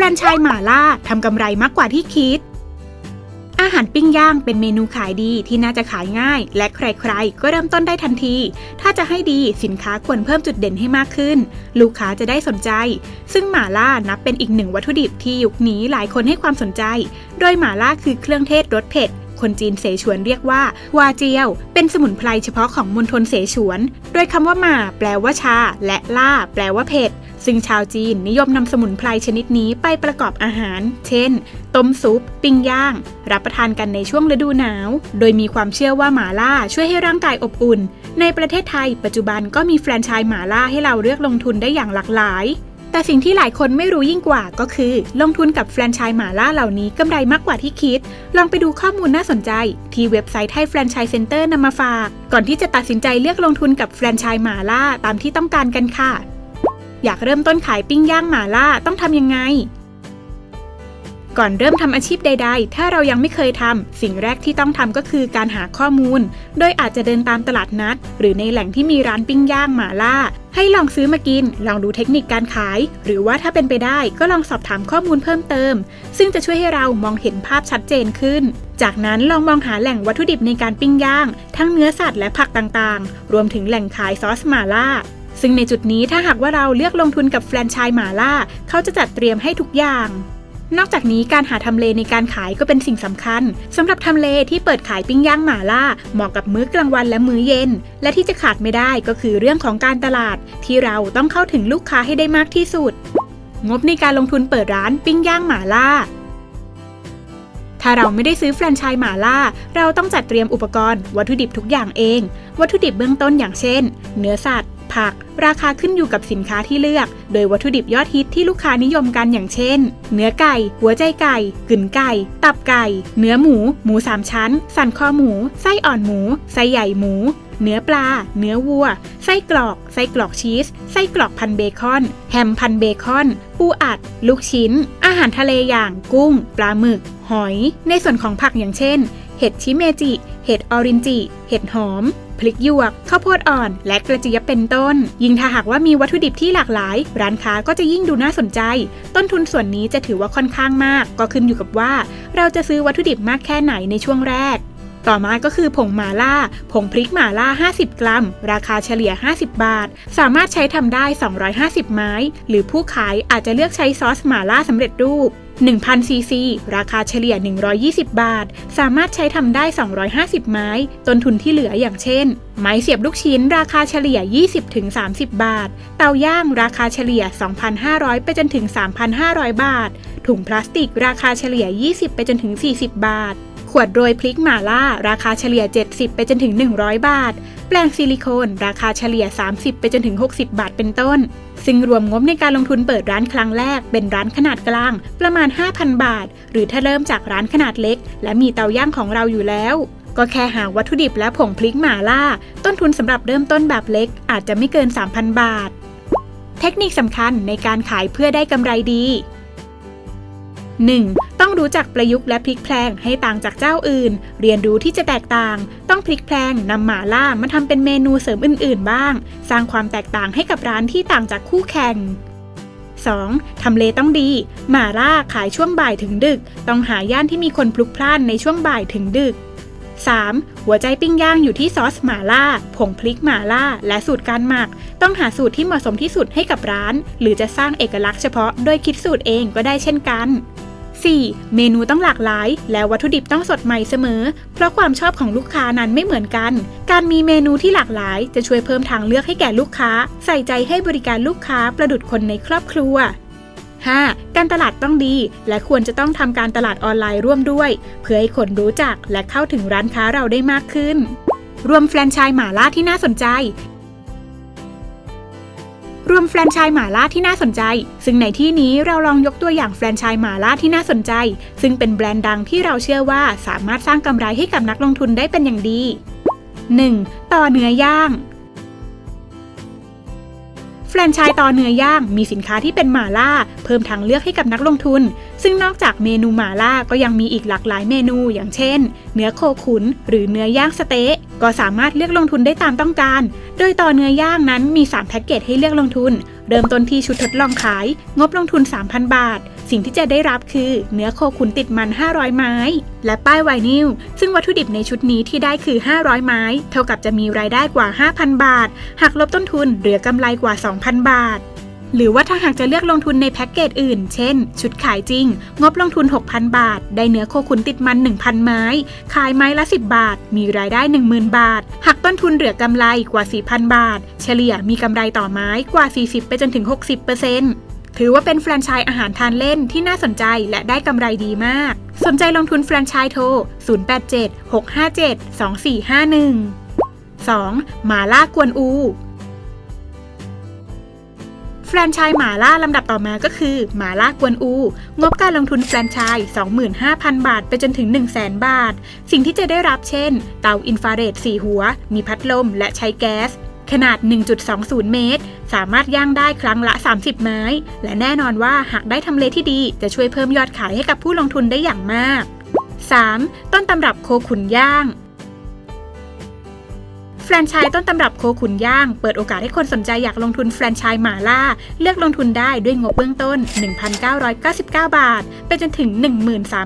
รนไชส์หม่าล่าทำกำไรมากกว่าที่คิด อาหารปิ้งย่างเป็นเมนูขายดีที่น่าจะขายง่าย และใครๆ ก็เริ่มต้นได้ทันที ถ้าจะให้ดีสินค้าควรเพิ่มจุดเด่นให้มากขึ้น ลูกค้าจะได้สนใจ ซึ่งหม่าล่านับเป็นอีกหนึ่งวัตถุดิบที่ยุคนี้หลายคนให้ความสนใจ โดยหม่าล่าคือเครื่องเทศรสเผ็ดคนจีนเสฉวนเรียกว่า วาเจียว เป็นสมุนไพรเฉพาะของมณฑลเสฉวน โดยคำว่าหม่าแปลว่าชา และล่า แปลว่าเผ็ด ซึ่งชาวจีนนิยมนำสมุนไพรชนิดนี้ไปประกอบอาหาร เช่น ต้มซุป ปิ้งย่าง รับประทานกันในช่วงฤดูหนาว โดยมีความเชื่อว่าหม่าล่าช่วยให้ร่างกายอบอุ่น ในประเทศไทย ปัจจุบันก็มีแฟรนไชส์หม่าล่าให้เราเลือกลงทุนได้อย่างหลากหลาย แต่สิ่งที่หลายคนไม่รู้ยิ่งกว่าก็คือ ลงทุนกับแฟรนไชส์หม่าล่าเหล่านี้กำไรมากกว่าที่คิด ลองไปดูข้อมูลน่าสนใจ ที่เว็บไซต์ไทยแฟรนไชส์เซ็นเตอร์นำมาฝาก ก่อนที่จะตัดสินใจเลือกลงทุนกับแฟรนไชส์หม่าล่าตามที่ต้องการกันค่ะ อยากเริ่มต้นขายปิ้งย่างหมาล่าต้องทำยังไง ก่อนเริ่มทำอาชีพใด ๆ ถ้าเรายังไม่เคยทำสิ่งแรกที่ต้องทำก็คือการหาข้อมูล โดยอาจจะเดินตามตลาดนัด หรือในแหล่งที่มีร้านปิ้งย่างหมาล่า ให้ลองซื้อมากิน ลองดูเทคนิคการขาย หรือว่าถ้าเป็นไปได้ก็ลองสอบถามข้อมูลเพิ่มเติม ซึ่งจะช่วยให้เรามองเห็นภาพชัดเจนขึ้น จากนั้นลองมองหาแหล่งวัตถุดิบในการปิ้งย่าง ทั้งเนื้อสัตว์และผักต่างๆ รวมถึงแหล่งขายซอสหมาล่า ซึ่งในจุดนี้ถ้าหากว่าเราเลือกลงทุนกับแฟรนไชส์หม่าล่า เขาจะจัดเตรียมให้ทุกอย่างนอกจากนี้การหาทำเลในการขายก็เป็นสิ่งสำคัญสำหรับทำเลที่เปิดขายปิ้งย่างหม่าล่า เหมาะกับมื้อกลางวันและมื้อเย็น และที่จะขาดไม่ได้ก็คือเรื่องของการตลาด ที่เราต้องเข้าถึงลูกค้าให้ได้มากที่สุด งบในการลงทุนเปิดร้านปิ้งย่างหม่าล่า ถ้าเราไม่ได้ซื้อแฟรนไชส์หม่าล่า เราต้องจัดเตรียมอุปกรณ์ วัตถุดิบทุกอย่างเอง วัตถุดิบเบื้องต้นอย่างเช่น เนื้อสัตว์ ผัก ราคาขึ้นอยู่กับสินค้าที่เลือก โดยวัตถุดิบยอดฮิตที่ลูกค้านิยมกันอย่างเช่น เนื้อไก่ หัวใจไก่กึ่นไก่ ตับไก่ เนื้อหมู หมูสามชั้น สันคอหมู ไส้อ่อนหมู ไส้ใหญ่หมู เนื้อปลา เนื้อวัว ไส้กรอก ไส้กรอกชีส ไส้กรอกพันเบคอน แฮมพันเบคอน ปูอัด ลูกชิ้น อาหารทะเลอย่าง กุ้ง ปลาหมึก หอย ในส่วนของผักอย่างเช่น เห็ดชิเมจิ เห็ดออรินจิ เห็ดหอมพริกหยวก ข้าวโพดอ่อน และกระเจี๊ยบเป็นต้น ยิ่งถ้าหากว่ามีวัตถุดิบที่หลากหลาย ร้านค้าก็จะยิ่งดูน่าสนใจ ต้นทุนส่วนนี้จะถือว่าค่อนข้างมาก ก็ขึ้นอยู่กับว่า เราจะซื้อวัตถุดิบมากแค่ไหนในช่วงแรกต่อมาก็คือผงหมาล่า ผงพริกหมาล่า 50 กรัม ราคาเฉลี่ย 50 บาท สามารถใช้ทำได้ 250 ไม้ หรือผู้ขายอาจจะเลือกใช้ซอสหมาล่าสำเร็จรูป 1,000ซีซีราคาเฉลี่ย 120 บาท สามารถใช้ทำได้ 250 ไม้ ต้นทุนที่เหลืออย่างเช่น ไม้เสียบลูกชิ้นราคาเฉลี่ย 20-30 บาท เตาย่างราคาเฉลี่ย 2,500 ไปจนถึง 3,500 บาท ถุงพลาสติกราคาเฉลี่ย 20 ไปจนถึง 40 บาท ขวดโรยพริกหม่าล่า ราคาเฉลี่ย 70 ไปจนถึง 100 บาท แปลงซิลิโคน ราคาเฉลี่ย 30 ไปจนถึง 60 บาทเป็นต้น ซึ่งรวมงบในการลงทุนเปิดร้านครั้งแรก เป็นร้านขนาดกลาง ประมาณ 5,000 บาท หรือถ้าเริ่มจากร้านขนาดเล็ก และมีเตาย่างของเราอยู่แล้ว ก็แค่หาวัตถุดิบและผงพริกหม่าล่า ต้นทุนสำหรับเริ่มต้นแบบเล็ก อาจจะไม่เกิน 3,000 บาท เทคนิคสำคัญในการขายเพื่อได้กำไรดี 1. ต้องรู้จักประยุกต์และพลิกแพลงให้ต่างจากเจ้าอื่น เรียนรู้ที่จะแตกต่าง ต้องพลิกแพลงนำหมาล่ามาทำเป็นเมนูเสริมอื่น ๆ บ้าง สร้างความแตกต่างให้กับร้านที่ต่างจากคู่แข่ง 2. ทำเลต้องดี หมาล่าขายช่วงบ่ายถึงดึก ต้องหาย่านที่มีคนพลุกพล่านในช่วงบ่ายถึงดึก 3. หัวใจปิ้งย่างอยู่ที่ซอสหมาล่า ผงพริกหมาล่า และสูตรการหมัก ต้องหาสูตรที่เหมาะสมที่สุดให้กับร้าน หรือจะสร้างเอกลักษณ์เฉพาะ โดยคิดสูตรเองก็ได้เช่นกัน 4. เมนูต้องหลากหลาย และวัตถุดิบต้องสดใหม่เสมอ เพราะความชอบของลูกค้านั้นไม่เหมือนกัน การมีเมนูที่หลากหลาย จะช่วยเพิ่มทางเลือกให้แก่ลูกค้า ใส่ใจให้บริการลูกค้าประดุดคนในครอบครัว 5. การตลาดต้องดี และควรจะต้องทำการตลาดออนไลน์ร่วมด้วย เพื่อให้คนรู้จักและเข้าถึงร้านค้าเราได้มากขึ้น รวมแฟรนไชส์หมาล่าที่น่าสนใจ รวมแฟรนไชส์หมาล่าที่น่าสนใจ ซึ่งในที่นี้เราลองยกตัวอย่างแฟรนไชส์หมาล่าที่น่าสนใจ ซึ่งเป็นแบรนด์ดังที่เราเชื่อว่าสามารถสร้างกำไรให้กับนักลงทุนได้เป็นอย่างดี 1. ต่อเนื้อย่างแฟรนไชส์ต่อเนื้อย่างมีสินค้าที่เป็นหมาล่า เพิ่มทางเลือกให้กับนักลงทุน ซึ่งนอกจากเมนูหมาล่าก็ยังมีอีกหลากหลายเมนู อย่างเช่น เนื้อโคขุน หรือเนื้อย่างสเต๊ะ ก็สามารถเลือกลงทุนได้ตามต้องการ โดยต่อเนื้อย่างนั้นมี 3 แพ็กเกจให้เลือกลงทุน เริ่มต้นที่ชุดทดลองขาย งบลงทุน 3,000 บาท สิ่งที่จะได้รับคือเนื้อโคขุนติดมัน 500 ไม้ และป้ายไวนิล ซึ่งวัตถุดิบในชุดนี้ที่ได้คือ 500 ไม้ เท่ากับจะมีรายได้กว่า 5,000 บาทหักลบต้นทุนเหลือกำไรกว่า 2,000 บาท หรือว่าถ้าหากจะเลือกลงทุนในแพ็กเกจอื่น เช่น ชุดขายจริง งบลงทุน 6,000 บาท ได้เนื้อโคขุนติดมัน 1,000 ไม้ ขายไม้ละ 10 บาท มีรายได้ 10,000 บาท หักต้นทุนเหลือกำไรกว่า 4,000 บาท เฉลี่ยมีกำไรต่อไม้กว่า 40 ไปจนถึง 60%ถือว่าเป็นแฟรนไชส์อาหารทานเล่นที่น่าสนใจและได้กำไรดีมาก สนใจลงทุนแฟรนไชส์โทร 087 657 2451 2. หมาล่ากวนอู แฟรนไชส์หมาล่าลำดับต่อมาก็คือ หมาล่ากวนอู งบการลงทุนแฟรนไชส์25,000 บาท ไปจนถึง 100,000 บาท สิ่งที่จะได้รับเช่น เตาอินฟราเรด4หัว มีพัดลมและใช้แก๊ส ขนาด 1.20 เมตร สามารถย่างได้ครั้งละ 30 ไม้ และแน่นอนว่าหากได้ทำเลที่ดีจะช่วยเพิ่มยอดขายให้กับผู้ลงทุนได้อย่างมาก 3. ต้นตำรับโคขุนย่าง รนไชส์ต้นตำรับโคขุนย่าง เปิดโอกาสให้คนสนใจอยากลงทุนแฟรนไชส์หมาล่า เลือกลงทุนได้ด้วยงบเบื้องต้น 1,999 บาท ไปจนถึง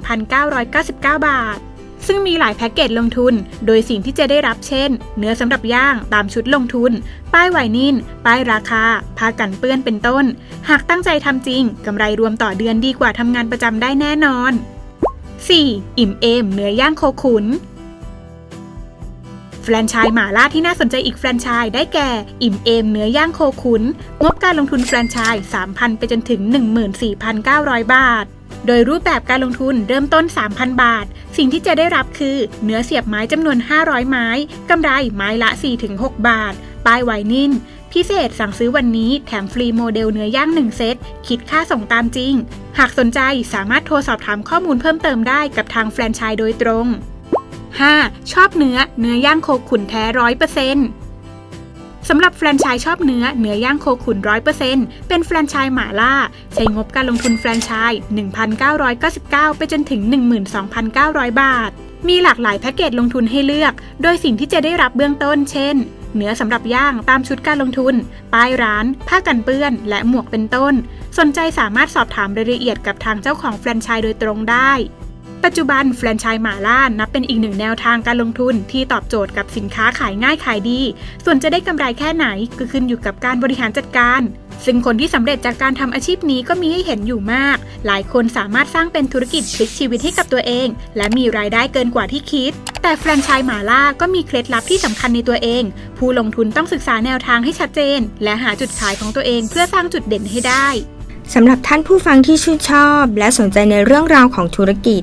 13,999 บาทซึ่งมีหลายแพ็กเกจลงทุน โดยสิ่งที่จะได้รับเช่น เนื้อสำหรับย่างตามชุดลงทุน ป้ายไวนิลป้ายราคาผ้ากันเปื้อนเป็นต้น หากตั้งใจทำจริง กำไรรวมต่อเดือนดีกว่าทำงานประจำได้แน่นอน 4. อิ่มเอมเนื้อย่างโคขุน แฟรนไชส์หมาล่าที่น่าสนใจอีกแฟรนไชส์ได้แก่ อิ่มเอมเนื้อย่างโคขุน งบการลงทุนแฟรนไชส์3,000 ไปจนถึง 14,900 บาทโดยรูปแบบการลงทุนเริ่มต้น 3,000 บาท สิ่งที่จะได้รับคือเนื้อเสียบไม้จำนวน 500 ไม้ กำไรไม้ละ 4-6 บาท ป้ายไวนิลพิเศษสั่งซื้อวันนี้แถมฟรีโมเดลเนื้อย่าง 1 เซต คิดค่าส่งตามจริง หากสนใจสามารถโทรสอบถามข้อมูลเพิ่มเติมได้กับทางแฟรนไชส์โดยตรง 5. ชอบเนื้อ เนื้อย่างโคขุนแท้ร้อยเปอร์เซ็นต์สำหรับแฟรนไชส์ชอบเนื้อ เนื้อย่างโคขุนร้อยเปอร์เซ็นต์เป็นแฟรนไชส์หม่าล่า ใช้งบการลงทุนแฟรนไชส์ 1,999 ไปจนถึง 12,900 บาท มีหลากหลายแพ็กเกจลงทุนให้เลือก โดยสิ่งที่จะได้รับเบื้องต้น เช่น เนื้อสำหรับย่างตามชุดการลงทุน ป้ายร้าน ผ้ากันเปื้อน และหมวกเป็นต้น สนใจสามารถสอบถามรายละเอียดกับทางเจ้าของแฟรนไชส์โดยตรงได้ ปัจจุบันแฟรนไชส์หมาล่านับเป็นอีกหนึ่งแนวทางการลงทุนที่ตอบโจทย์กับสินค้าขายง่ายขายดี ส่วนจะได้กำไรแค่ไหนก็ขึ้นอยู่กับการบริหารจัดการ ซึ่งคนที่สำเร็จจากการทำอาชีพนี้ก็มีให้เห็นอยู่มาก หลายคนสามารถสร้างเป็นธุรกิจพลิกชีวิตให้กับตัวเอง และมีรายได้เกินกว่าที่คิด แต่แฟรนไชส์หมาล่าก็มีเคล็ดลับที่สำคัญในตัวเอง ผู้ลงทุนต้องศึกษาแนวทางให้ชัดเจน และหาจุดขายของตัวเองเพื่อสร้างจุดเด่นให้ได้สำหรับท่านผู้ฟังที่ชื่นชอบ และสนใจในเรื่องราวของธุรกิจ